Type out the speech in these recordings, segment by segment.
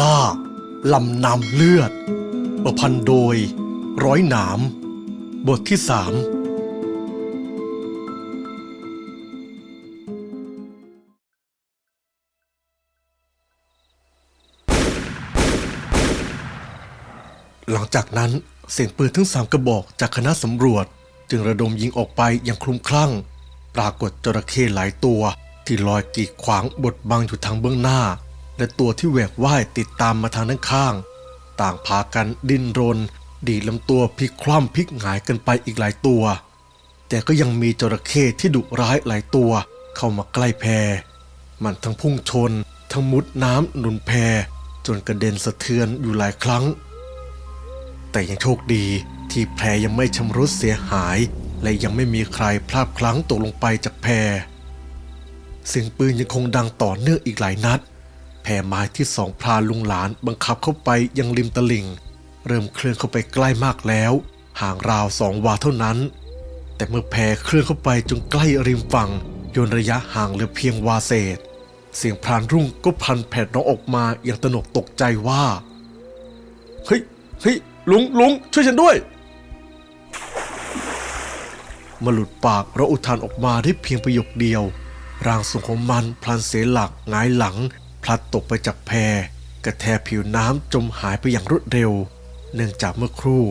ล่า ลำนำเลือด ประพันธ์โดย ร้อยหนาม บทที่สามหลังจากนั้นเสียงปืนทั้งสามกระบอกจากคณะสำรวจ จึงระดมยิงออกไปอย่างคลุมคลั่ง ปรากฏจระเข้หลายตัวที่ลอยกีดขวางบดบังอยู่ทางเบื้องหน้า และตัวที่แหวกว่ายติดตามมาทางด้านข้าง ต่างพากันดิ้นรน ดีดลำตัวพลิกคว่ำพลิกหงายกันไปอีกหลายตัว แต่ก็ยังมีจระเข้ที่ดุร้ายหลายตัว เข้ามาใกล้แพ มันทั้งพุ่งชน ทั้งมุดน้ำหนุนแพ จนกระเด็นสะเทือนอยู่หลายครั้ง แต่ยังโชคดีที่แพยังไม่ชำรุดเสียหาย และยังไม่มีใครพลาดพลั้งตกลงไปจากแพเสียงปืนยังคงดังต่อเนื่องอีกหลายนัด แพไม้ที่สองพรานลุงหลานบังคับเข้าไปยังริมตลิ่ง เริ่มเคลื่อนเข้าไปใกล้มากแล้ว ห่างราวสองวาเท่านั้น แต่เมื่อแพเคลื่อนเข้าไปจนใกล้ริมฝั่งโยนระยะห่างเหลือเพียงวาเศษ เสียงพรานรุ่งก็พันแผดร้องออกมาอย่างตนกตกใจว่าเฮ้ยเฮ้ยลุงลุงช่วยฉันด้วยมาหลุดปากเราอุทานออกมาได้เพียงประโยคเดียว ร่างทรงของมันพลันเสียหลักงายหลัง พลัดตกไปจากแพกระแทกผิวน้ำจมหายไปอย่างรวดเร็ว เนื่องจากเมื่อครู่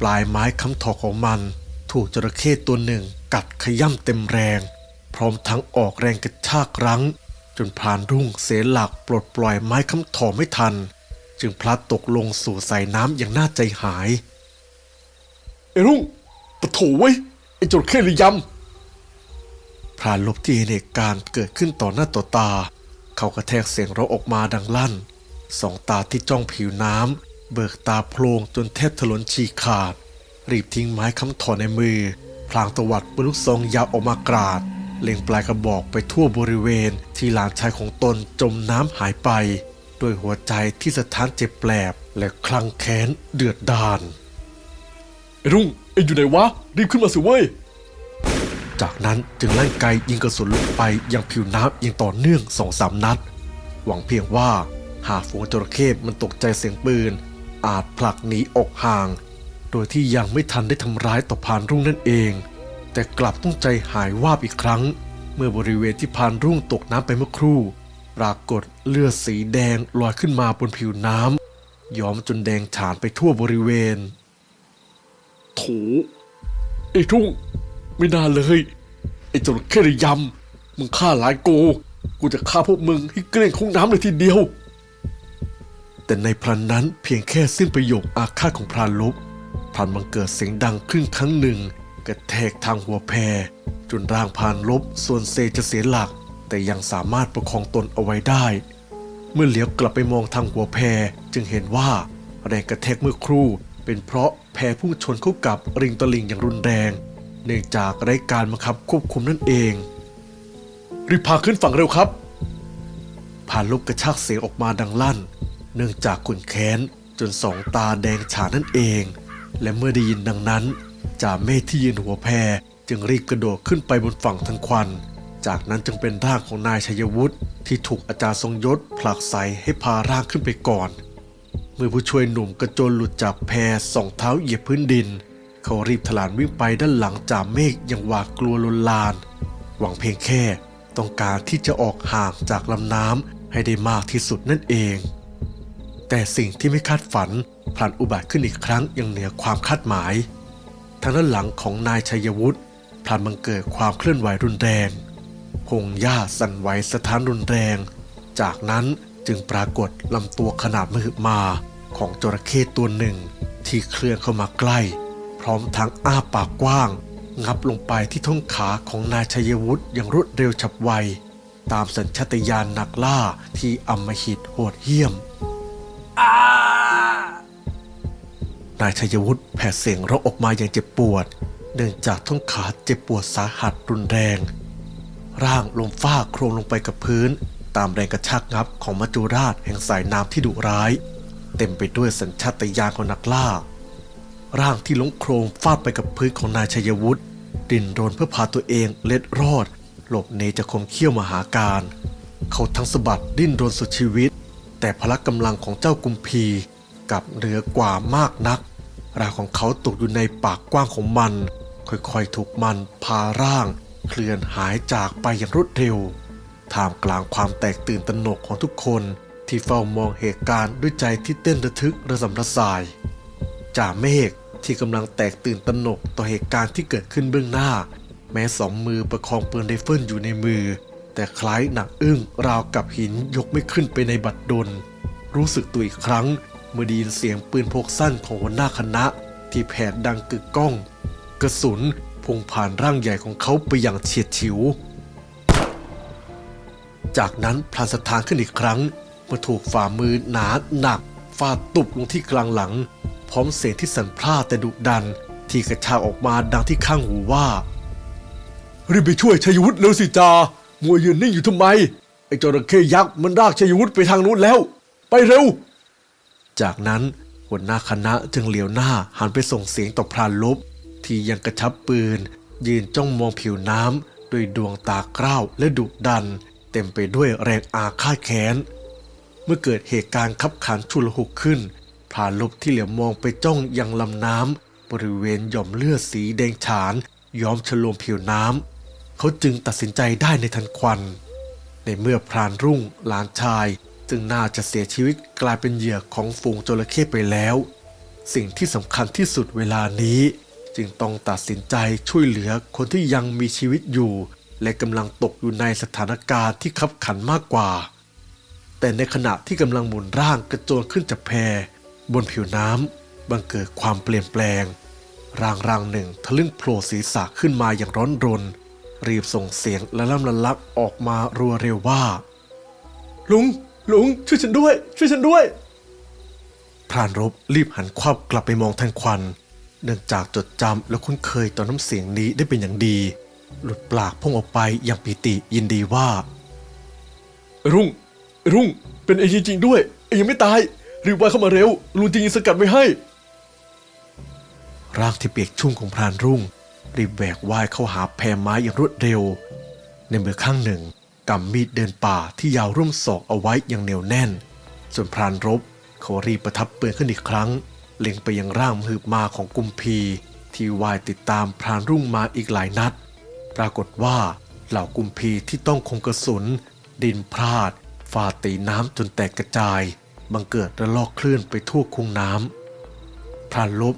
ปลายไม้ค้ำถอกของมัน ถูกจระเข้ตัวหนึ่งกัดขย่ำเต็มแรง พร้อมทั้งออกแรงกระชากรั้ง จนพรานรุ่งเสียหลักปลดปล่อยไม้ค้ำถอไม่ทัน จึงพลัดตกลงสู่สายน้ำอย่างน่าใจหายไอ้รุ่งปะโถไว้ยไอ้จระเข้ระยำพรานลบที่เห็นเหตุการณ์เกิดขึ้นต่อหน้าต่อตา เขากระแทกเสียงร้องออกมาดังลั่น สองตาที่จ้องผิวน้ำ เบิกตาโพลงจนแทบถลนฉีกขาด รีบทิ้งไม้ค้ำถอนในมือ พลางตวัดปืนลูกซองยาวออกมากราด เล็งปลายกระบอกไปทั่วบริเวณที่หลานชายของตนจมน้ำหายไป ด้วยหัวใจที่สะท้านเจ็บแปลบ และคลั่งแค้นเดือดดาลไอ้รุ่งไอ้อยู่ไหนวะ รีบขึ้นมาสิเว้ย จากนั้นจึงไล่ไกยิงกระสุนลงไปยังผิวน้ำอย่างต่อเนื่องสองสามนัด หวังเพียงว่าหากฝูงจระเข้มันตกใจเสียงปืน อาจผลักหนีออกห่าง โดยที่ยังไม่ทันได้ทำร้ายต่อพานรุ่งนั่นเอง แต่กลับต้องใจหายวาบอีกครั้ง เมื่อบริเวณที่พานรุ่งตกน้ำไปเมื่อครู่ ปรากฏเลือดสีแดงลอยขึ้นมาบนผิวน้ำย้อมจนแดงฉานไปทั่วบริเวณโถไอ้รุ่ง ไม่น่าเลย ไอ้จระเข้ระยำมึงฆ่าหลายกู กูจะฆ่าพวกมึงให้เกลี้ยงคงน้ำเลยทีเดียว แต่ในพลันนั้นเพียงแค่สิ้นประโยคอาฆาตของพรานลบพลันบังเกิดเสียงดังขึ้นครั้งหนึ่งกระแทกทางหัวแพจนร่างพรานลบส่วนเซจะเสียหลัก แต่ยังสามารถประคองตนเอาไว้ได้ เมื่อเหลียวกลับไปมองทางหัวแพจึงเห็นว่าแรงกระแทกเมื่อครู่ เป็นเพราะแพพุ่งชนเข้ากับริงตลิงอย่างรุนแรง เนื่องจากไร้การบังคับควบคุมนั่นเอง รีบพาขึ้นฝั่งเร็วครับพานลบกระชากเสียงออกมาดังลั่น เนื่องจากขุนแค้นจนสองตาแดงฉานนั่นเอง และเมื่อได้ยินดังนั้นจ่าเมฆที่ยืนหัวแพจึงรีบกระโดดขึ้นไปบนฝั่งทั้งควัน จากนั้นจึงเป็นร่างของนายชัยวุฒิที่ถูกอาจารย์ทรงยศผลักใสให้พาร่างขึ้นไปก่อน เมื่อผู้ช่วยหนุ่มกระโจนหลุดจากแพสองเท้าเหยียบพื้นดิน เขารีบถลานวิ่งไปด้านหลังจ่าเมฆอย่างหวาดกลัวลนลาน หวังเพียงแค่ต้องการที่จะออกห่างจากลำน้ำให้ได้มากที่สุดนั่นเอง แต่สิ่งที่ไม่คาดฝันพลันอุบัติขึ้นอีกครั้งอย่างเหนือความคาดหมาย ทางด้านหลังของนายชัยวุฒิพลันบังเกิดความเคลื่อนไหวรุนแรงพงหญ้าสั่นไหวสถานรุนแรง จากนั้นจึงปรากฏลำตัวขนาดมหึมาของจระเข้ตัวหนึ่งที่เคลื่อนเข้ามาใกล้ ร้อมทั้งอ้าปากกว้าง งับลงไปที่ท่อนขาของนายชัยวุฒิอย่างรวดเร็วฉับไว ตามสัญชาตญาณนักล่าที่อำมหิตโหดเหี้ยมนายชัยวุฒิแผดเสียงร้องออกมาอย่างเจ็บปวด เนื่องจากท่อนขาเจ็บปวดสาหัสรุนแรง ร่างลมฟ้าโครงลงไปกับพื้น ตามแรงกระชากงับของมัจจุราชแห่งสายน้ำที่ดุร้าย เต็มไปด้วยสัญชาตญาณของนักล่า ร่างที่ล้มโครงฟาดไปกับพื้นของนายชัยวุฒิดิ้นรนเพื่อพาตัวเองเล็ดรอด หลบหนีจากคมเขี้ยวมหาการ เขาทั้งสะบัดดิ้นรนสุดชีวิต แต่พละกำลังของเจ้ากุมพีกับเหนือกว่ามากนักร่างของเขาตกอยู่ในปากกว้างของมัน ค่อยๆถูกมันพาร่าง เคลื่อนหายจากไปอย่างรวดเร็วท่ามกลางความแตกตื่นตระหนกของทุกคนที่เฝ้ามองเหตุการณ์ด้วยใจที่เต้นระทึกระสำระสาย จ่าเมฆ ที่กำลังแตกตื่นตระหนกต่อเหตุการณ์ที่เกิดขึ้นเบื้องหน้า แม้สองมือประคองปืนไรเฟิลอยู่ในมือ แต่คล้ายหนักอึ้งราวกับหินยกไม่ขึ้นไปในบัดดล รู้สึกตัวอีกครั้ง เมื่อไดีนเสียงปืนพกสั้นของหัวหน้าคณะ ที่แผดดังกึกก้อง กระสุนพุ่งผ่านร่างใหญ่ของเขาไปอย่างเฉียดฉิว จากนั้นพลันสถานขึ้นอีกครั้งเมื่อถูกฝ่ามือหนาหนักฟาดตุบลงที่กลางหลัง พร้อมเสียงที่สั่นพร่าแต่ดุดัน ที่กระชากออกมาดังที่ข้างหูว่ารีบไปช่วยชัยวุฒิเร็วสิจามัวยืนนิ่งอยู่ทำไม ไอ้จระเข้ยักษ์มันรากชัยวุฒิไปทางนู้นแล้ว ไปเร็ว จากนั้นหัวหน้าคณะจึงเหลียวหน้าหันไปส่งเสียงต่อพรานลบ ที่ยังกระชับปืน ยืนจ้องมองผิวน้ำด้วยดวงตากร้าวและดุดัน เต็มไปด้วยแรงอาฆาตแค้น เมื่อเกิดเหตุการณ์ขับขันชุลหุกขึ้น พรานลบที่เหลียวมองไปจ้องยังลำน้ำบริเวณหย่อมเลือดสีแดงฉาน ย้อมฉลวมผิวน้ำเขาจึงตัดสินใจได้ในทันควัน ในเมื่อพรานรุ่งหลานชายซึ่งน่าจะเสียชีวิตกลายเป็นเหยื่อของฝูงจระเข้ไปแล้ว สิ่งที่สำคัญที่สุดเวลานี้ จึงต้องตัดสินใจช่วยเหลือคนที่ยังมีชีวิตอยู่ และกำลังตกอยู่ในสถานการณ์ที่ขับขันมากกว่า แต่ในขณะที่กำลังหมุนร่างกระโจนขึ้นจากแพ บนผิวน้ำบังเกิดความเปลี่ยนแปลงร่างร่างหนึ่งทะลึ่งโผล่ศีรษะขึ้นมาอย่างร้อนรน รีบส่งเสียงละล่ำละลักออกมารัวเร็วว่า ลุง ลุง ช่วยฉันด้วย ช่วยฉันด้วย พรานรบรีบหันควับกลับไปมองแทนควัน เนื่องจากจดจำและคุ้นเคยต่อน้ำเสียงนี้ได้เป็นอย่างดี หลุดปากพุ่งออกไปอย่างปิติยินดีว่า รุ่ง รุ่ง เป็นเองจริงๆด้วย เองยังไม่ตาย รีบว่ายเข้ามาเร็วลุงจะยิงสกัดไว้ให้ ร่างที่เปียกชุ่มของพรานรุ่ง รีบแบกว่ายเข้าหาแพไม้อย่างรวดเร็ว ในมือข้างหนึ่งกำมีดเดินป่าที่ยาวร่วมศอกเอาไว้อย่างเหนียวแน่น ส่วนพรานรบเขารีบประทับปืนขึ้นอีกครั้ง เล็งไปยังร่างมืบมาของกุมพี ที่ว่ายติดตามพรานรุ่งมาอีกหลายนัด ปรากฏว่าเหล่ากุมพีที่ต้องคงกระสุน ดินพลาดฟาตีน้ำจนแตกกระจาย บังเกิดระลอกคลื่นไปทั่วคุ้งน้ำพรานลบ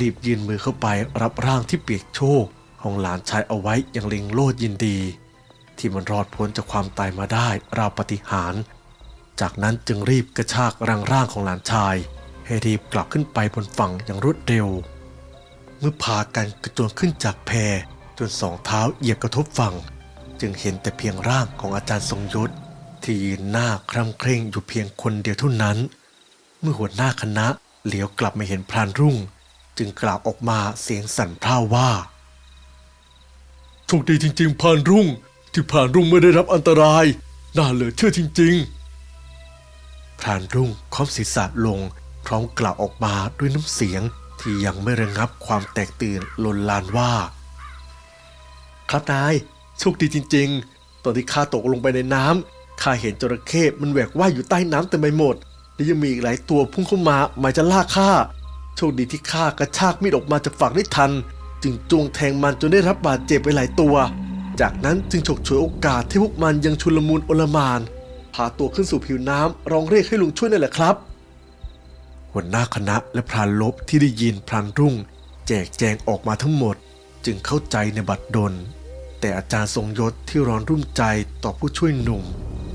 รีบยืนมือเข้าไปรับร่างที่เปียกโชกของหลานชายเอาไว้อย่างเล็งโลดยินดี ที่มันรอดพ้นจากความตายมาได้ราวปฏิหาร จากนั้นจึงรีบกระชากรังร่างของหลานชาย ให้รีบกลับขึ้นไปบนฝั่งอย่างรวดเร็ว เมื่อพากันกระโจนขึ้นจากแพจนสองเท้าเหยียบกระทบฝั่ง จึงเห็นแต่เพียงร่างของอาจารย์ทรงยศ ที่ยืนหน้าคร่ำเคร่งอยู่เพียงคนเดียวเท่านั้น เมื่อหัวหน้าคณะเหลียวกลับมาเห็นพรานรุ่ง จึงกล่าวออกมาเสียงสั่นพร่าว่าโชคดีจริง ๆพรานรุ่ง ที่พรานรุ่งไม่ได้รับอันตราย น่าเหลือเชื่อจริง ๆ พรานรุ่งค้อมศีรษะลง พร้อมกล่าวออกมาด้วยน้ำเสียงที่ยังไม่ระงับความแตกตื่นลนลานว่า ครับนายโชคดีจริง ๆ ตอนที่ข้าตกลงไปในน้ำ ข้าเห็นจระเข้มันแหวกว่ายอยู่ใต้น้ำเต็มไปหมด และยังมีอีกหลายตัวพุ่งเข้ามาหมายจะล่าข้า โชคดีที่ข้ากระชากมีดออกมาจากฝั่งได้ทัน จึงจ้วงแทงมันจนได้รับบาดเจ็บไปหลายตัว จากนั้นจึงฉกฉวยโอกาสที่พวกมันยังชุลมุนโอลมาน พาตัวขึ้นสู่ผิวน้ำร้องเรียกให้ลุงช่วยนั่นแหละครับ หัวหน้าคณะและพรานลบที่ได้ยินพรานรุ่ง แจกแจงออกมาทั้งหมด จึงเข้าใจในบัดดลแต่อาจารย์ทรงยศที่ร้อนรุ่มใจต่อผู้ช่วยหนุ่ม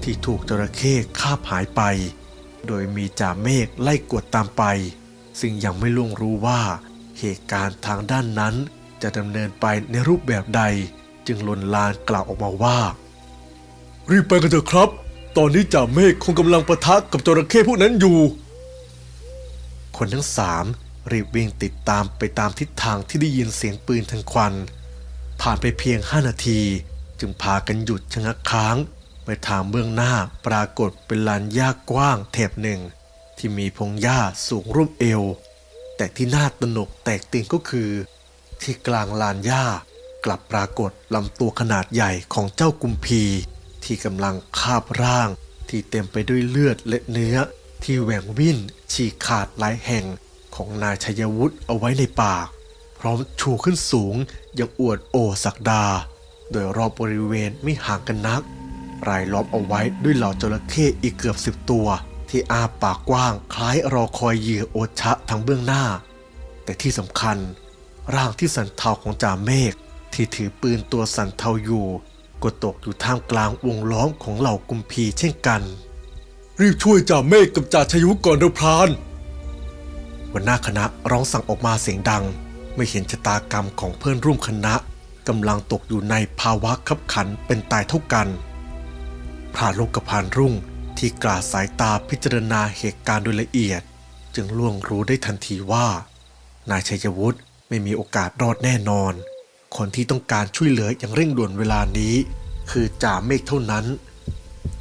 ที่ถูกจระเข้คาบหายไป โดยมีจ่าเมฆไล่กวดตามไป ซึ่งยังไม่ล่วงรู้ว่า เหตุการณ์ทางด้านนั้นจะดำเนินไปในรูปแบบใด จึงลนลานกล่าวออกมาว่า รีบไปกันเถอะครับ ตอนนี้จ่าเมฆคงกำลังปะทะกับจระเข้พวกนั้นอยู่ คนทั้งสามรีบวิ่งติดตามไปตามทิศทางที่ได้ยินเสียงปืนทังควัน ผ่านไปเพียงห้านาที จึงพากันหยุดชะงักค้างไป ทางเบื้องหน้าปรากฏเป็นลานหญ้ากว้างแถบหนึ่ง ที่มีพงหญ้าสูงร่วมเอว แต่ที่น่าตระหนกแตกตื่นก็คือ ที่กลางลานหญ้ากลับปรากฏลำตัวขนาดใหญ่ของเจ้ากุมพี ที่กำลังคาบร่าง ที่เต็มไปด้วยเลือดและเนื้อ ที่แหว่งวิ่นฉีกขาดหลายแห่งของนายชัยวุฒิเอาไว้ในปาก พร้อมชูขึ้นสูงอย่างอวดโอศักดา โดยรอบบริเวณไม่ห่างกันนัก รายล้อมเอาไว้ด้วยเหล่าจระเข้อีกเกือบสิบตัว ที่อาปากกว้างคล้ายรอคอยเหยื่อโอชะทางเบื้องหน้า แต่ที่สำคัญ ร่างที่สันเทาของจ่าเมฆที่ถือปืนตัวสันเทาอยู่ ก็ตกอยู่ท่ามกลางวงล้อมของเหล่ากุมพีเช่นกัน รีบช่วยจ่าเมฆกับจ่าชยุก่อนเดพรานหัวหน้าคณะร้องสั่งออกมาเสียงดัง ไม่เห็นชะตากรรมของเพื่อนร่วมคณะกำลังตกอยู่ในภาวะขับขันเป็นตายเท่ากัน พระลูกกระพานรุ่งที่กราสายตาพิจารณาเหตุการณ์โดยละเอียด จึงล่วงรู้ได้ทันทีว่า นายชัยวุฒิไม่มีโอกาสรอดแน่นอน คนที่ต้องการช่วยเหลืออย่างเร่งด่วนเวลานี้ คือจ่าเมฆเท่านั้น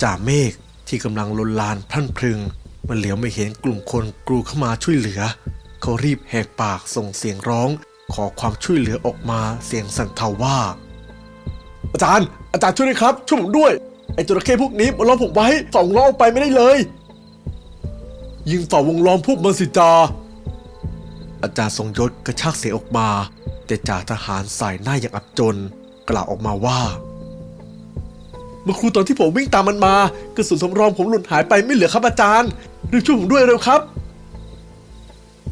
จ่าเมฆที่กำลังลนลานพรั่นพรึง มันเหลียวไม่เห็นกลุ่มคนกรูเข้ามาช่วยเหลือ เขารีบแหกปากส่งเสียงร้อง ขอความช่วยเหลือออกมาเสียงสั่นเทาว่า อาจารย์ อาจารย์ช่วยด้วยครับช่วยผมด้วย ไอ้จระเข้พวกนี้มันล้อมผมไว้ฝ่าวงล้อมออกไปไม่ได้เลย ยิงฝ่าวงล้อมพวกมันสิจาอาจารย์ทรงยศกระชากเสียงออกมา แต่จ่าทหารสายหน้าอย่างอับจน กล่าวออกมาว่า เมื่อครูตอนที่ผมวิ่งตามมันมากระสุนสำรองผมหลุดหายไปไม่เหลือครับอาจารย์รีบช่วยผมด้วยเร็วครับ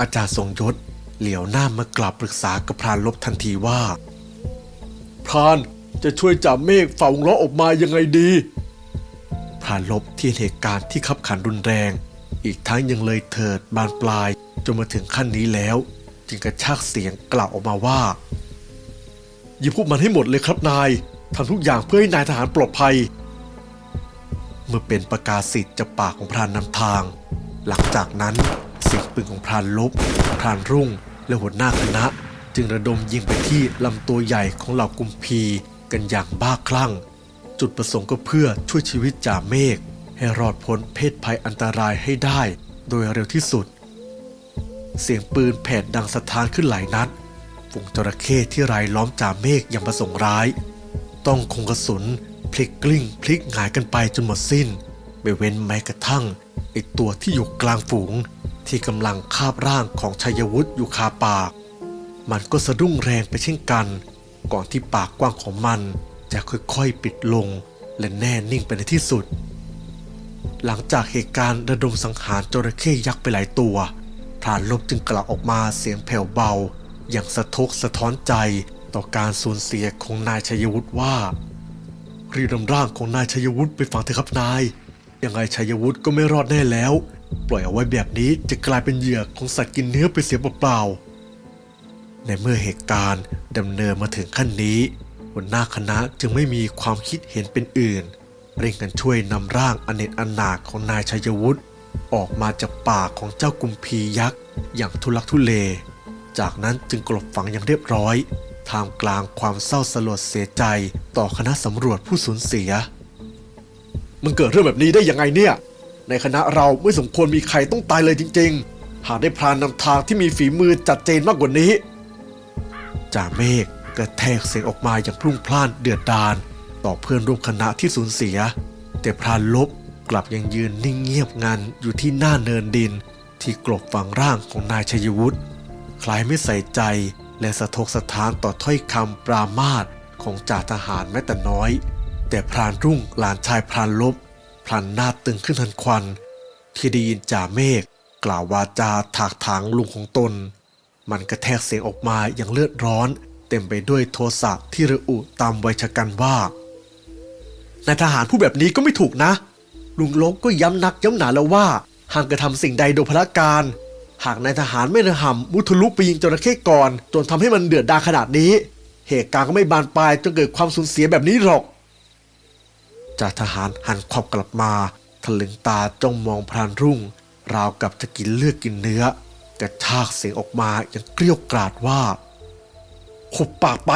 อาจารย์ทรงยศเหลียวหน้ามากราบปรึกษากับพรานลบทันทีว่า พราน จะช่วยจับเมฆฝ่าวงล้อออกมายังไงดีพรานลบที่เหตุการณ์ที่ขับขันรุนแรง อีกทั้งยังเลยเถิดบานปลายจนมาถึงขั้นนี้แล้ว จึงกระชากเสียงกล่าวออกมาว่าหยิบพวกมันให้หมดเลยครับนายทำทุกอย่างเพื่อให้นายทหารปลอดภัย เมื่อเป็นประกาศสิทธิ์จากปากของพรานนำทาง หลังจากนั้นเสียงปืนของพรานลบ พรานรุ่ง และหัวหน้าคณะ จึงระดมยิงไปที่ลำตัวใหญ่ของเหล่ากุมพี กันอย่างบ้าคลั่ง จุดประสงค์ก็เพื่อช่วยชีวิตจ่าเมฆให้รอดพ้นเพศภัยอันตรายให้ได้โดยเร็วที่สุด เสียงปืนแผดดังสะท้านขึ้นหลายนัดฝูงจระเข้ที่รายล้อมจ่าเมฆอย่างประสงค์ร้าย ต้องคงกระสุนพลิกกลิ้งพลิกหงายกันไปจนหมดสิ้น ไม่เว้นแม้กระทั่งไอตัวที่อยู่กลางฝูง ที่กำลังคาบร่างของชัยวุฒิอยู่คาปาก มันก็สะดุ้งแรงไปเช่นกัน ก่อนที่ปากกว้างของมันจะค่อยๆปิดลง และแน่นิ่งไปในที่สุด หลังจากเหตุการณ์ระดมสังหารจระเข้ยักษ์ไปหลายตัวพรานลบจึงกล่าวออกมาเสียงแผ่วเบา อย่างสะทกสะท้อนใจต่อการสูญเสียของนายชัยวุฒิว่า รีบนำร่างของนายชัยวุฒิไปฝังเถอะครับนาย ยังไงชัยวุฒิก็ไม่รอดแน่แล้ว ปล่อยเอาไว้แบบนี้จะกลายเป็นเหยื่อของสัตว์กินเนื้อไปเสียเปล่าๆ ในเมื่อเหตุการณ์ดำเนินมาถึงขั้นนี้หัวหน้าคณะจึงไม่มีความคิดเห็นเป็นอื่นเร่งกันช่วยนำร่างอเนกอนาถของนายชัยวุฒิออกมาจากปากของเจ้ากุมพียักษ์อย่างทุลักทุเล จากนั้นจึงกลบฝังอย่างเรียบร้อยท่ามกลางความเศร้าสลดเสียใจต่อคณะสำรวจผู้สูญเสีย มันเกิดเรื่องแบบนี้ได้ยังไงเนี่ย ในคณะเราไม่สมควรมีใครต้องตายเลยจริง ๆ หากได้พรานนำทางที่มีฝีมือจัดเจนมากกว่านี้ จ่าเมฆกระแทกเสียงออกมาอย่างพรุ่งพล่านเดือดดาลต่อเพื่อนร่วมคณะที่สูญเสีย แต่พรานลบกลับยังยืนนิ่งเงียบงันอยู่ที่หน้าเนินดิน ที่กลบฝังร่างของนายชัยวุฒิคล้ายไม่ใส่ใจและสะทกสะท้านต่อถ้อยคำปรามาสของจ่าทหารแม้แต่น้อย แต่พรานรุ่งหลานชายพรานลบพลันหน้าตึงขึ้นทันควัน ที่ได้ยินจ่าเมฆกล่าววาจาถากถางลุงของตน มันกระแทกเสียงออกมาอย่างเลือดร้อน เต็มไปด้วยโทสะที่ระอุตามไวยชะกันว่านายทหารผู้แบบนี้ก็ไม่ถูกนะ ลุงลบก็ย้ำนักย้ำหนาแล้วว่าหากกระทำสิ่งใดโดยพละการ หากนายทหารไม่ระห่ำมุทะลุไปยิงจระเข้ก่อนจนทำให้มันเดือดดาลขนาดนี้ เหตุการณ์ก็ไม่บานปลายจนเกิดความสูญเสียแบบนี้หรอกจ่าทหารหันขอบกลับมาทะลึงตาจ้องมองพรานรุ่ง ราวกับจะกินเลือดกินเนื้อ แต่ชากเสียงออกมาอย่างเกลี้ยวกราดว่าหุบปากไป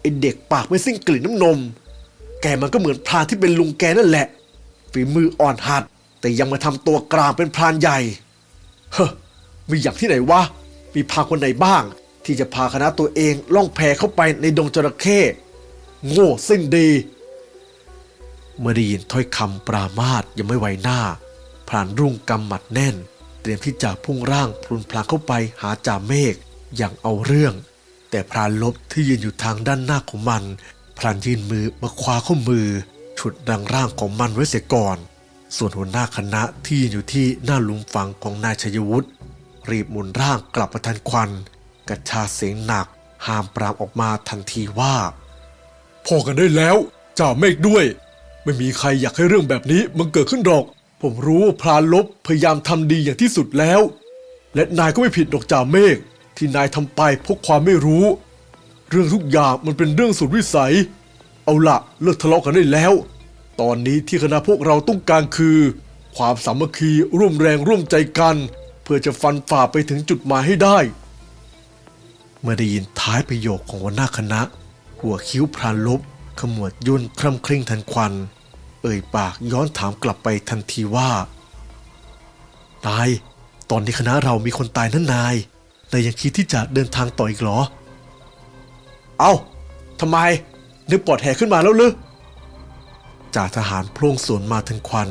ไอเด็กปากไม่สิ้นกลิ่นน้ำนม แกมันก็เหมือนพรานที่เป็นลุงแกนั่นแหละ ฝีมืออ่อนหัด แต่ยังมาทำตัวกลางเป็นพรานใหญ่ เฮ้อมีอย่างที่ไหนวะ มีพรานคนไหนบ้าง ที่จะพาคณะตัวเองล่องแพเข้าไปในดงจระเข้โง่สิ้นดี เมื่อได้ยินถ้อยคำปรามาสยังไม่ไหวหน้าพรานรุ่งกำหมัดแน่น เตรียมที่จะพุ่งร่างพลุนพลางเข้าไปหาจ่าเมฆอย่างเอาเรื่อง แต่พรานลบที่ยืนอยู่ทางด้านหน้าของมันพรานยื่นมือมาคว้าข้อมือ ฉุดดังร่างของมันไว้เสียก่อน ส่วนหัวหน้าคณะที่ยืนอยู่ที่หน้าลุมฝังของนายชยวุฒิรีบหมุนร่างกลับมาทันควันกระชาเสียงหนักห้ามปรามออกมาทันทีว่าพอกันได้แล้วจ่าเมฆด้วย ไม่มีใครอยากให้เรื่องแบบนี้มันเกิดขึ้นหรอก ผมรู้ว่าพรานลบพยายามทำดีอย่างที่สุดแล้ว และนายก็ไม่ผิดดอกจ่าเมฆที่นายทำไปเพราะความไม่รู้ เรื่องทุกอย่างมันเป็นเรื่องสุดวิสัย เอาละเลิกทะเลาะกันได้แล้ว ตอนนี้ที่คณะพวกเราต้องการคือ ความสามัคคีร่วมแรงร่วมใจกัน เพื่อจะฟันฝ่าไปถึงจุดหมายให้ได้ เมื่อได้ยินท้ายประโยคของหัวหน้าคณะ หัวคิ้วพรานลบขมวดยุ่นคร่ำเคร่งทันควัน เอ่ยปากย้อนถามกลับไปทันทีว่า นาย ตอนนี้คณะเรามีคนตายนั่นนาย นายยังคิดที่จะเดินทางต่ออีกหรอ เอา้าทำไม นึกปอดแห่ขึ้นมาแล้วหรือจ่าทหารโพล่งสวนมาทันควัน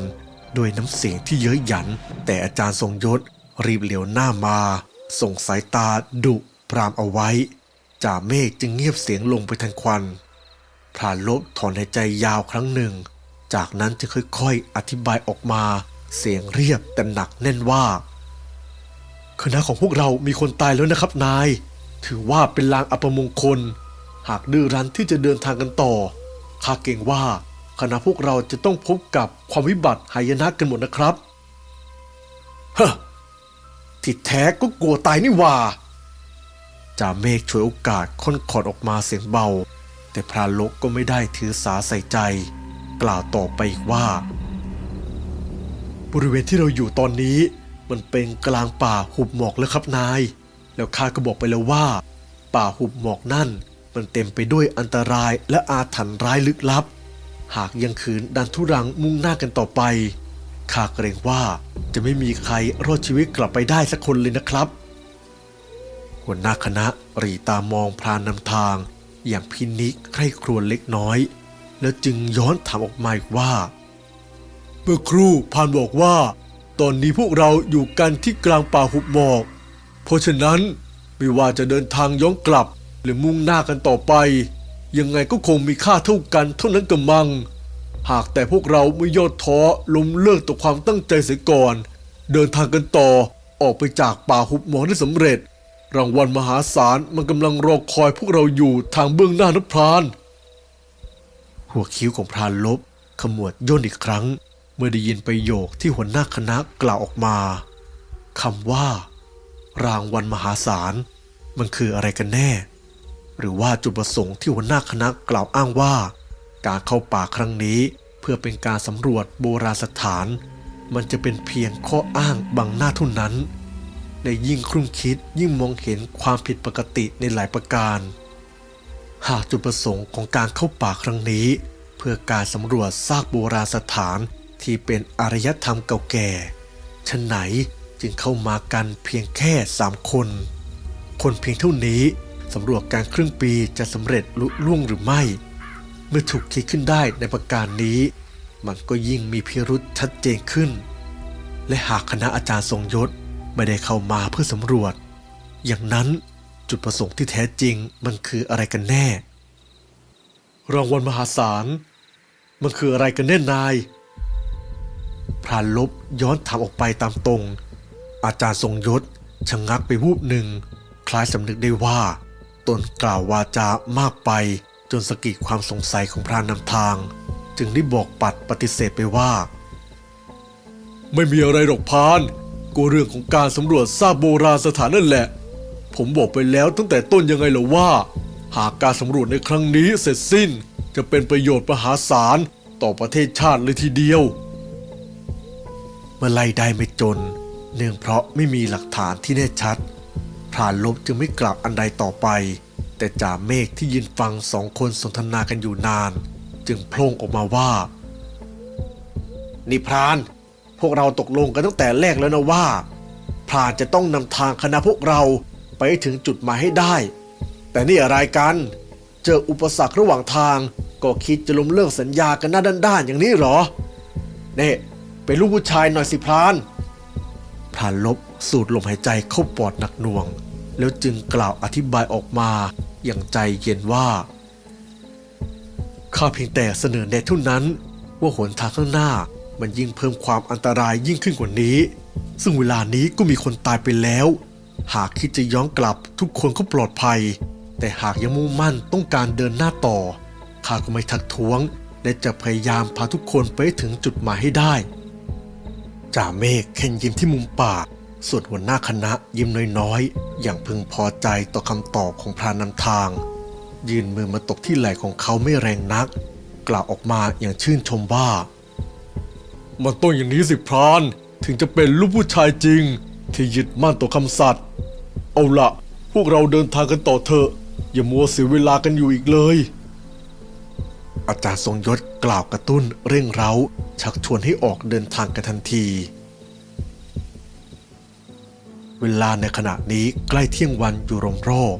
ด้วยน้ำเสียงที่เย้ยหยัน แต่อาจารย์ทรงยศ รีบเหลียวหน้ามา ส่งสายตาดุพรามเอาไว้ จ่าเมฆจึงเงียบเสียงลงไปทันควันพรานลบถอนหายใจยาวครั้งหนึ่ง จากนั้นจึงค่อยๆ อธิบายออกมา เสียงเรียบแต่หนักแน่นว่า คณะของพวกเรามีคนตายแล้วนะครับนาย ถือว่าเป็นลางอัปมงคล หากดื้อรั้นที่จะเดินทางกันต่อข้าเกรงว่าคณะพวกเราจะต้องพบกับความวิบัติหายนะกันหมดนะครับเฮ้อที่แท้ก็กลัวตายนี่ว่าจ่าเมฆช่วยโอกาสค้นขอดออกมาเสียงเบา แต่พรานลกก็ไม่ได้ถือสาใส่ใจ กล่าวต่อไปอีกว่า บริเวณที่เราอยู่ตอนนี้ มันเป็นกลางป่าหุบหมอกแล้วครับนาย แล้วข้าก็บอกไปแล้วว่า ป่าหุบหมอกนั่น มันเต็มไปด้วยอันตรายและอาถรรพ์ร้ายลึกลับ หากยังขืนดันทุรังมุ่งหน้ากันต่อไปข้าเกรงว่าจะไม่มีใครรอดชีวิตกลับไปได้สักคนเลยนะครับ หัวหน้าคณะรีตามองพรานนำทาง อย่างพินิจใคร่ครวญเล็กน้อย แล้วจึงย้อนถามออกมาอีกว่าเมื่อครู่พานบอกว่า ตอนนี้พวกเราอยู่กันที่กลางป่าหุบหมอก เพราะฉะนั้นไม่ว่าจะเดินทางย้อนกลับ หรือมุ่งหน้ากันต่อไป ยังไงก็คงมีค่าเท่ากันเท่านั้นกับมัง หากแต่พวกเราไม่ย่อท้อล้มเลิกต่อความตั้งใจเสียก่อน เดินทางกันต่อออกไปจากป่าหุบหมอกได้สำเร็จ รางวัลมหาศาลมันกำลังรอคอยพวกเราอยู่ทางเบื้องหน้านับพราน หัวคิ้วของพรานลบขมวดย่นอีกครั้ง เมื่อได้ยินประโยคที่หัวหน้าคณะกล่าวออกมาคำว่า รางวัลมหาศาล มันคืออะไรกันแน่ หรือว่าจุดประสงค์ที่หัวหน้าคณะกล่าวอ้างว่า การเข้าป่าครั้งนี้เพื่อเป็นการสำรวจโบราณสถาน มันจะเป็นเพียงข้ออ้างบังหน้าเท่านั้น ในยิ่งครุ่นคิดยิ่งมองเห็นความผิดปกติในหลายประการ หากจุดประสงค์ของการเข้าป่าครั้งนี้ เพื่อการสำรวจซากโบราณสถานที่เป็นอารยธรรมเก่าแก่ฉะไหนจึงเข้ามากันเพียงแค่สามคน คนเพียงเท่านี้สำรวจการครึ่งปีจะสำเร็จลุล่วงหรือไม่ เมื่อถูกคิดขึ้นได้ในประการนี้ มันก็ยิ่งมีพิรุษชัดเจนขึ้น และหากคณะอาจารย์ทรงยศไม่ได้เข้ามาเพื่อสำรวจ อย่างนั้น จุดประสงค์ที่แท้จริงมันคืออะไรกันแน่ รางวัลมหาศาล มันคืออะไรกันแน่นาย พรานลบย้อนถามออกไปตามตรง อาจารย์ทรงยศชะงงักไปวูบหนึ่ง คล้ายสำนึกได้ว่า ตนกล่าววาจามากไปจนสะกิดความสงสัยของพรานนำทาง จึงได้บอกปัดปฏิเสธไปว่า ไม่มีอะไรหรอกพานก็เรื่องของการสำรวจซากโบราณสถานนั่นแหละ ผมบอกไปแล้วตั้งแต่ต้นยังไงเหรอว่า หากการสำรวจในครั้งนี้เสร็จสิ้น จะเป็นประโยชน์มหาศาลต่อประเทศชาติเลยทีเดียว เมื่อไล่ได้ไม่จน เนื่องเพราะไม่มีหลักฐานที่แน่ชัดพรานลบจึงไม่กลับอันใดต่อไป แต่จ่าเมฆที่ยืนฟังสองคนสนทนากันอยู่นาน จึงโพล่งออกมาว่า นี่พราน พวกเราตกลงกันตั้งแต่แรกแล้วนะว่า พรานจะต้องนำทางคณะพวกเรา ให้ถึงจุดหมายให้ได้ แต่นี่อะไรกัน เจออุปสรรคระหว่างทาง ก็คิดจะล้มเลิกสัญญากันหน้าด้านๆอย่างนี้หรอเน่เป็นลูกผู้ชายหน่อยสิพรานพรานลบสูดลมหายใจเข้าปอดหนักหน่วง แล้วจึงกล่าวอธิบายออกมาอย่างใจเย็นว่าข้าเพียงแต่เสนอแนะเท่านั้น ว่าหนทางข้างหน้ามันยิ่งเพิ่มความอันตรายยิ่งขึ้นกว่านี้ ซึ่งเวลานี้ก็มีคนตายไปแล้ว หากคิดจะย้อนกลับทุกคนก็ปลอดภัย แต่หากยังมุ่งมั่นต้องการเดินหน้าต่อข้าก็ไม่ทักท้วง และจะพยายามพาทุกคนไปถึงจุดหมายให้ได้จ่าเมฆเข็นยิ้มที่มุมปากส่วนหัวหน้าคณะยิ้มน้อยๆ อย่างพึงพอใจต่อคำตอบของพรานนำทาง ยืนมือมาตกที่ไหล่ของเขาไม่แรงนัก กล่าวออกมาอย่างชื่นชมว่ามันต้องอย่างนี้สิพราน ถึงจะเป็นลูกผู้ชายจริง ที่ยึดมั่นต่อคำสัตย์เอาละพวกเราเดินทางกันต่อเถอะอย่ามัวเสียเวลากันอยู่อีกเลย อาจารย์ทรงยศกล่าวกระตุ้นเร่งเร้า ชักชวนให้ออกเดินทางกันทันที เวลาในขณะนี้ใกล้เที่ยงวันอยู่รมรอบ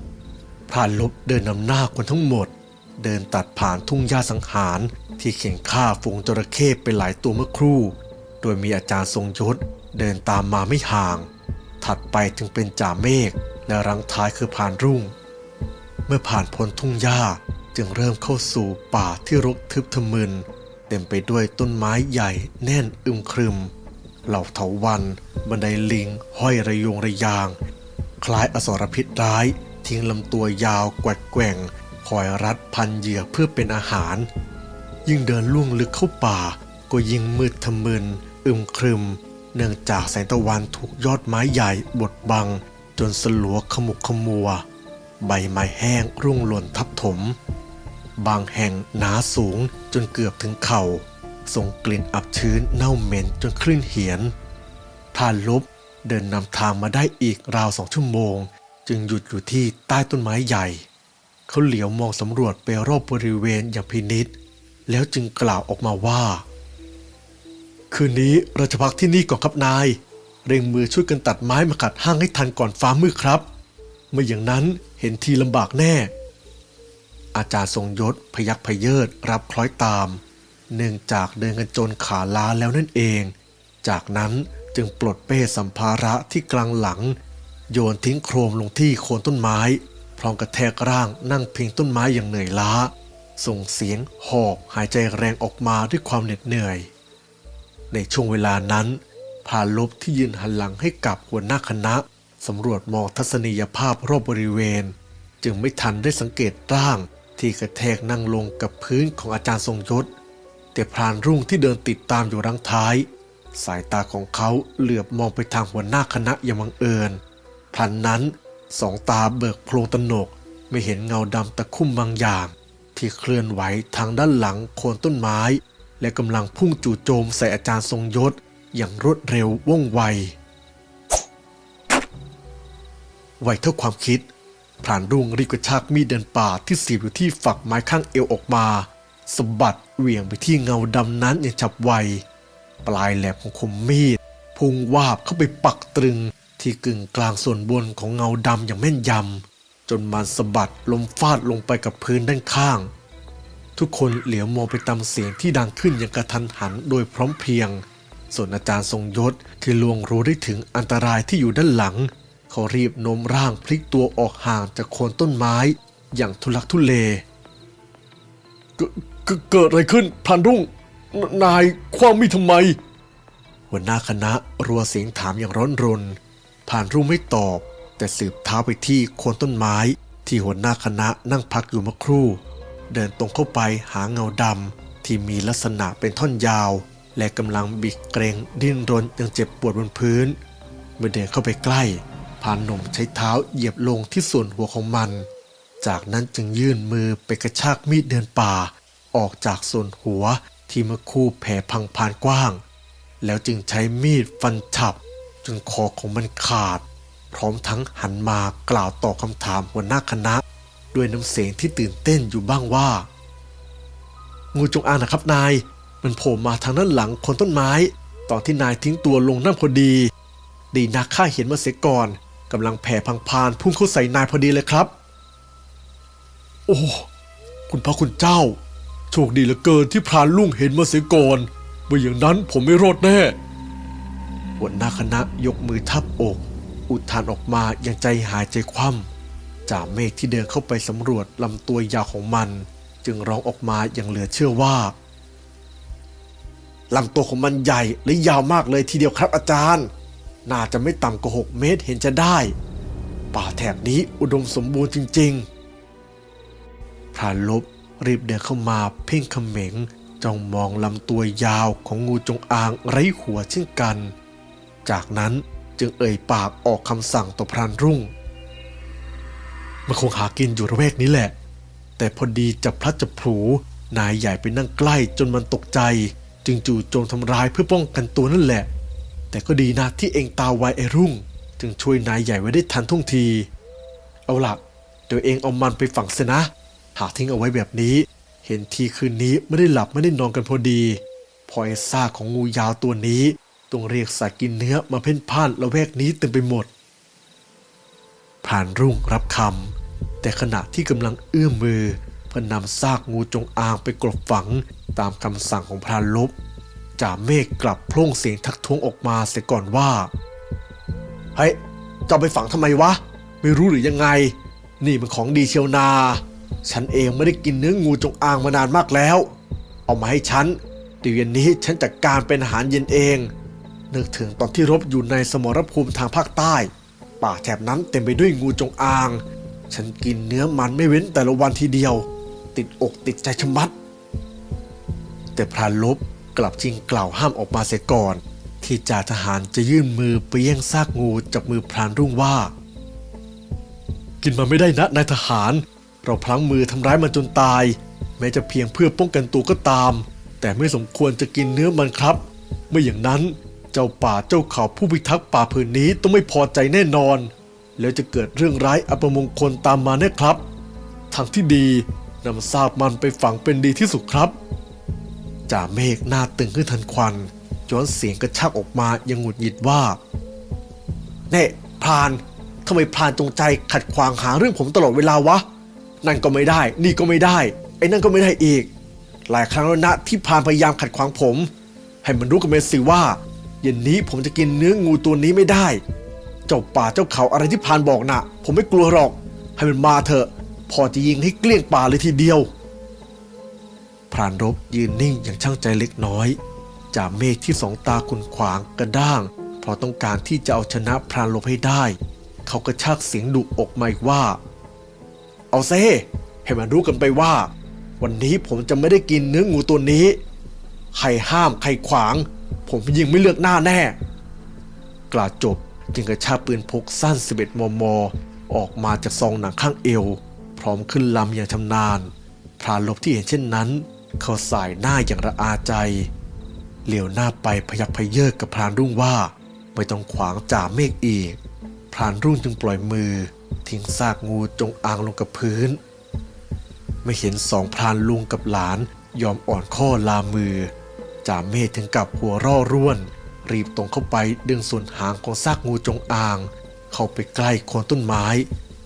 พรานลบเดินนำหน้าคนทั้งหมด เดินตัดผ่านทุ่งหญ้าสังหารที่เข่งฆ่าฝูงจระเข้ไปหลายตัวเมื่อครู่ โดยมีอาจารย์ทรงยศเดินตามมาไม่ห่าง ถัดไปถึงเป็นจ่าเมฆและรังท้ายคือพรานรุ่ง เมื่อผ่านพ้นทุ่งหญ้าจึงเริ่มเข้าสู่ป่าที่รกทึบทะมึน เต็มไปด้วยต้นไม้ใหญ่แน่นอึมครึม เหล่าเถาวันบันไดลิง ห้อยระยงระยาง คล้ายอสรพิษร้าย ทิ้งลำตัวยาวแกว่แกว่ง คอยรัดพันเหยื่อเพื่อเป็นอาหาร ยิ่งเดินล่วงลึกเข้าป่า ก็ยิ่งมืดทะมึน อึมครึม เนื่องจากแสงตะวันถูกยอดไม้ใหญ่บดบัง จนสลัวขมุกขมัว ใบไม้แห้งร่วงหล่นทับถม บางแห่งหนาสูงจนเกือบถึงเข่า ส่งกลิ่นอับชื้นเน่าเหม็นจนคลื่นเหียนพรานลบเดินนำทางมาได้อีกราวสองชั่วโมง จึงหยุดอยู่ที่ใต้ต้นไม้ใหญ่ เขาเหลียวมองสำรวจไปรอบบริเวณอย่างพินิษแล้วจึงกล่าวออกมาว่า คืนนี้เราจะพักที่นี่ก่อนครับนาย เร่งมือช่วยกันตัดไม้มาขัดห้างให้ทันก่อนฟ้ามืดครับ ไม่อย่างนั้นเห็นทีลำบากแน่ อาจารย์ทรงยศพยักพเยิดรับคล้อยตาม เนื่องจากเดินกันจนขาล้าแล้วนั่นเอง จากนั้นจึงปลดเป้สัมภาระที่กลางหลัง โยนทิ้งโครมลงที่โคนต้นไม้ พร้อมกระแทกร่างนั่งพิงต้นไม้อย่างเหนื่อยล้า ส่งเสียงหอบหายใจแรงออกมาด้วยความเหน็ดเหนื่อย ในช่วงเวลานั้นพาลบที่ยืนหันหลังให้กับหัวหน้าคณะสำรวจมองทัศนียภาพรอบบริเวณ จึงไม่ทันได้สังเกตร่าง ที่กระแทกนั่งลงกับพื้นของอาจารย์ทรงยศ แต่พรานรุ่งที่เดินติดตามอยู่รังท้าย สายตาของเขาเหลือบมองไปทางหัวหน้าคณะอย่างบังเอิญพลันนั้นสองตาเบิกโพลงตนก ไม่เห็นเงาดำตะคุ่มบางอย่าง ที่เคลื่อนไหวทางด้านหลังโคนต้นไม้ และกำลังพุ่งจู่โจมใส่อาจารย์ทรงยศ อย่างรวดเร็วว่องไว ไวเท่าความคิดพรานรุ่งรีบกระชากมีดเดินป่าที่เสียบอยู่ที่ฝักไม้ข้างเอวออกมาสะบัดเหวี่ยงไปที่เงาดำนั้นอย่างฉับไว ปลายแหลมของคมมีด พุ่งวาบเข้าไปปักตรึง ที่กึ่งกลางส่วนบนของเงาดำอย่างแม่นยำจนมันสะบัดลมฟาดลงไปกับพื้นด้านข้าง ทุกคนเหลียวมองไปตามเสียงที่ดังขึ้นอย่างกระทันหันโดยพร้อมเพรียง ส่วนอาจารย์ทรงยศที่ลวงรู้ได้ถึงอันตรายที่อยู่ด้านหลัง เขารีบโน้มร่างพลิกตัวออกห่างจากโคนต้นไม้ อย่างทุลักทุเลเกิเกิเกิดอะไรขึ้นพรานรุ่งนนายคว้างมีดทำไม หัวหน้าคณะรัวเสียงถามอย่างร้อนรนพรานรุ่งไม่ตอบ แต่สืบเท้าไปที่โคนต้นไม้ ที่หัวหน้าคณะนั่งพักอยู่เมื่อครู่ เดินตรงเข้าไปหาเงาดำที่มีลักษณะเป็นท่อนยาว และกำลังบิดเกรงดิ้นรนอย่างเจ็บปวดบนพื้น เมื่อเดินเข้าไปใกล้พานหนุ่มใช้เท้าเหยียบลงที่ส่วนหัวของมัน จากนั้นจึงยื่นมือไปกระชากมีดเดินป่า ออกจากส่วนหัวที่มือคู่แผ่พังพานกว้าง แล้วจึงใช้มีดฟันฉับจนคอของมันขาด พร้อมทั้งหันมากล่าวตอบคำถามหัวหน้าคณะ ด้วยน้ำเสียงที่ตื่นเต้นอยู่บ้างว่า งูจงอางนะครับนาย มันโผล่มาทางด้านหลังคนต้นไม้ ตอนที่นายทิ้งตัวลงนั่นพอดี ดีนักข้าเห็นมาเสียก่อนกำลังแผ่พังพานพุ่งเข้าใส่นายพอดีเลยครับ โอ้คุณพระคุณเจ้า โชคดีเหลือเกินที่พรานลุงเห็นมาเสียก่อนไม่อย่างนั้นผมไม่รอดแน่หัวหน้าคณะยกมือทับอก อุทานออกมาอย่างใจหายใจคว่ำ จ่าเมฆที่เดินเข้าไปสำรวจลำตัวยาวของมัน จึงร้องออกมาอย่างเหลือเชื่อว่าลำตัวของมันใหญ่และยาวมากเลยทีเดียวครับอาจารย์ น่าจะไม่ต่ำกว่าหกเมตรเห็นจะได้ ป่าแถบนี้อุดมสมบูรณ์จริงๆพรานลบรีบเดินเข้ามาเพ่งเขม็งจ้องมองลำตัวยาวของงูจงอางไร้หัวเช่นกัน จากนั้นจึงเอ่ยปากออกคำสั่งต่อพรานรุ่ง มันคงหากินอยู่ระแวกนี้แหละ แต่พอดีจับพลัดจับผลูนายใหญ่ไปนั่งใกล้จนมันตกใจ จึงจู่โจมทำร้ายเพื่อป้องกันตัวนั่นแหละ แต่ก็ดีนะที่เองตาไวไอรุ่ง จึงช่วยนายใหญ่ไว้ได้ทันท่วงที เอาล่ะเดี๋ยวเองเอามันไปฝังเสนะ หากทิ้งเอาไว้แบบนี้ เห็นทีคืนนี้ไม่ได้หลับไม่ได้นอนกันพอดี พอไอ้ซาของงูยาวตัวนี้ต้องเรียกสัตว์กินเนื้อมาเพ่นพ่านละแวกนี้เต็มไปหมด ผ่านรุ่งรับคำแต่ขณะที่กำลังเอื้อมมือเพื่อนำซากงูจงอางไปกลบฝังตามคำสั่งของพรานลบจ่าเมฆกลับพล่งเสียงทักท้วงออกมาเสียก่อนว่า เฮ้ยจะเอาไปฝังทำไมวะ ไม่รู้หรือยังไง นี่มันของดีเชียวนา ฉันเองไม่ได้กินเนื้องูจงอางมานานมากแล้ว เอามาให้ฉันเดี๋ยวเย็นนี้ฉันจัดการเป็นอาหารเย็นเองนึกถึงตอนที่รบอยู่ในสมรภูมิทางภาคใต้ ป่าแถบนั้นเต็มไปด้วยงูจงอาง ฉันกินเนื้อมันไม่เว้นแต่ละวันทีเดียว ติดอกติดใจชะมัด แต่พรานลบกลับชิงกล่าวห้ามออกมาเสียก่อน ที่จ่าทหารจะยื่นมือไปแย่งซากงูจากมือพรานรุ่งว่า กินมันไม่ได้นะนายทหาร เราพลั้งมือทำร้ายมันจนตาย แม้จะเพียงเพื่อป้องกันตัวก็ตาม แต่ไม่สมควรจะกินเนื้อมันครับ ไม่อย่างนั้น เจ้าป่าเจ้าเขาผู้พิทักษ์ป่าผืนนี้ต้องไม่พอใจแน่นอน แล้วจะเกิดเรื่องร้ายอัปมงคลตามมาแน่ครับทางที่ดีนำซากมันไปฝังเป็นดีที่สุดครับจ่าเมฆหน้าตึงขึ้นทันควันย้อนเสียงกระชากออกมายังหงุดหงิดว่าเน่พรานทำไมพรานจงใจขัดขวางหาเรื่องผมตลอดเวลาวะ นั่นก็ไม่ได้ นี่ก็ไม่ได้ ไอ้นั่นก็ไม่ได้อีก หลายครั้งแล้วนะที่พรานพยายามขัดขวางผม ให้มันรู้กันไปสิว่า เย็นนี้ผมจะกินเนื้องูตัวนี้ไม่ได้ เจ้าป่าเจ้าเขาอะไรที่พรานบอกน่ะ ผมไม่กลัวหรอก ให้มันมาเถอะ พอจะยิงให้เกลี้ยงป่าเลยทีเดียว พรานรบยืนนิ่งอย่างช่างใจเล็กน้อยจ่าเมฆที่สองตาคุณขวางกระด้าง เพราะต้องการที่จะเอาชนะพรานรบให้ได้ เขากระชากเสียงดุอกมาอีกว่า เอาเซ่ให้มันรู้กันไปว่า วันนี้ผมจะไม่ได้กินเนื้องูตัวนี้ ใครห้ามใครขวาง ผมยิงไม่เลือกหน้าแน่ กล่าวจบจึงกระชากปืนพกสั้น 11 มม ออกมาจากซองหนังข้างเอว พร้อมขึ้นลำอย่างชำนาญ พรานลบที่เห็นเช่นนั้น เขาสายหน้าอย่างระอาใจ เหลียวหน้าไปพยักพยเยิกกับพรานรุ่งว่าไม่ต้องขวางจ่าเมฆอีก พรานรุ่งจึงปล่อยมือ ทิ้งซากงูจงอางลงกับพื้น ไม่เห็นสองพรานลุงกับหลานยอมอ่อนข้อลามือ จ่าเมฆถึงกับหัวร่อร่วน รีบตรงเข้าไปดึงส่วนหางของซากงูจงอาง เข้าไปใกล้โคนต้นไม้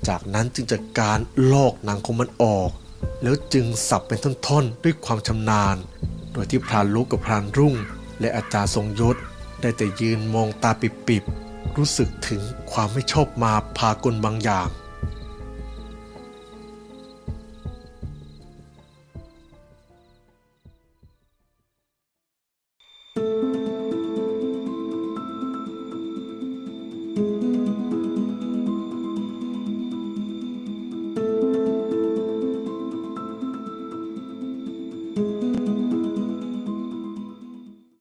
จากนั้นจึงจัดการลอกหนังของมันออก แล้วจึงสับเป็นท่อนๆด้วยความชำนาญ โดยที่พรานลุกกับพรานรุ่ง และอาจารย์ทรงยศ ได้แต่ยืนมองตาปิบๆรู้สึกถึงความไม่ชอบมาพากลบางอย่าง